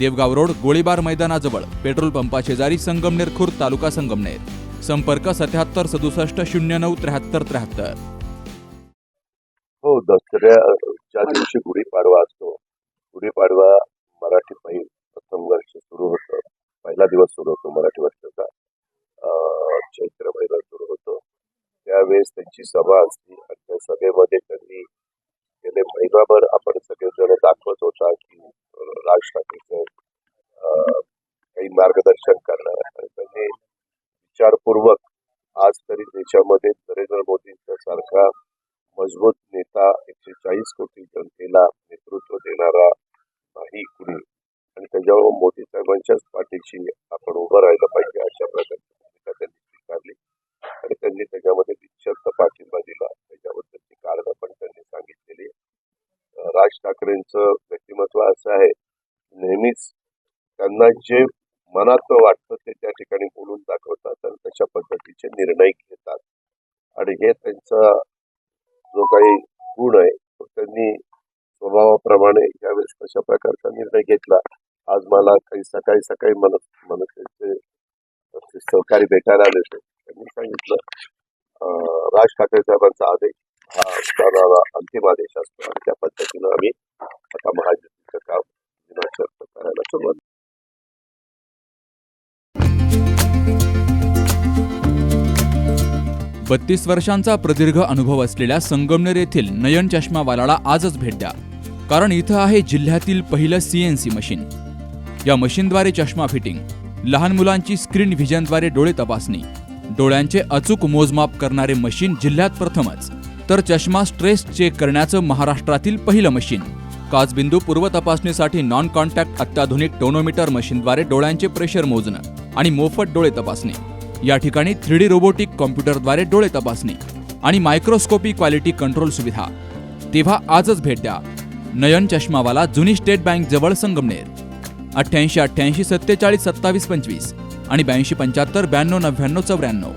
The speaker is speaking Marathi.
देवगाव रोड गोळीबार मैदानाजवळ पेट्रोल पंपा शेजारी संगमनेर खुर्द तालुका संगमनेर. संपर्क सत्याहत्तर सदुसष्ट शून्य नऊ त्र्याहत्तर त्र्याहत्तर. हो दसऱ्याच्या दिवशी गुढीपाडवा असतो गुढीपाडवा मराठी पहिल प्रथम वर्ष सुरू होतं. पहिला दिवस सुरू होतो मराठी वर्षाचा. चैत्र महिना सुरू होतो. त्यावेळेस त्यांची सभा असते आणि त्या सभेमध्ये त्यांनी गेले महिनाभर. आपण सगळेजण दाखवत होता की राज ठाकरेचं काही मार्गदर्शन करणार आणि त्यांनी विचारपूर्वक आज तरी देशामध्ये नरेंद्र मोदींच्या सारखा मजबूत नेता एकशे चाळीस कोटी जनतेला नेतृत्व देणारा नाही कुणी. आणि त्याच्यावर मोदी साहेबांच्याच पाठीशी आपण उभं राहिलं पाहिजे अशा प्रकारची भूमिका त्यांनी स्वीकारली. आणि त्यांनी त्याच्यामध्ये निश्चित पाठिंबा दिला. त्याच्याबद्दलची कारणं पण त्यांनी सांगितलेली. राज ठाकरेंचं व्यक्तिमत्व असं आहे. नेहमीच त्यांना जे मनात वाटतं ते त्या ठिकाणी बोलून दाखवतात आणि तशा पद्धतीचे निर्णय घेतात. आणि हे त्यांचा जो काही गुण आहे तो त्यांनी स्वभावाप्रमाणे यावेळेस तशा प्रकारचा निर्णय घेतला आज मला काही सकाळी सकाळी मन मनसेचे सहकारी भेटायला आले होते. त्यांनी सांगितलं राज ठाकरे साहेबांचा आदेश हा असणारा अंतिम आदेश असतो. आणि त्या पद्धतीनं आम्ही आता महायुतीचं काम करायला सुरुवात बत्तीस वर्षांचा प्रदीर्घ अनुभव असलेल्या संगमनेर येथील नयन चष्मावालाला आजच भेट द्या. कारण इथं आहे जिल्ह्यातील पहिलं सीएनसी मशीन. या मशीनद्वारे चष्मा फिटिंग लहान मुलांची स्क्रीन व्हिजनद्वारे डोळे तपासणी डोळ्यांचे अचूक मोजमाप करणारे मशीन जिल्ह्यात प्रथमच. तर चष्मा स्ट्रेस चेक करण्याचं महाराष्ट्रातील पहिलं मशीन. काचबिंदू पूर्व तपासणीसाठी नॉन कॉन्टॅक्ट अत्याधुनिक टोनोमीटर मशीनद्वारे डोळ्यांचे प्रेशर मोजणं आणि मोफत डोळे तपासणी. या ठिकाणी थ्री डी रोबोटिक कॉम्प्युटरद्वारे डोळे तपासणी आणि मायक्रोस्कोपी क्वालिटी कंट्रोल सुविधा. तेव्हा आजच भेट द्या. नयन चष्मावाला जुनी स्टेट बँक जवळ संगमनेर. अठ्ठ्याऐंशी अठ्ठ्याऐंशी सत्तेचाळीस सत्तावीस पंचवीस आणि ब्याऐंशी पंच्याहत्तर ब्याण्णव नव्याण्णव चौऱ्याण्णव.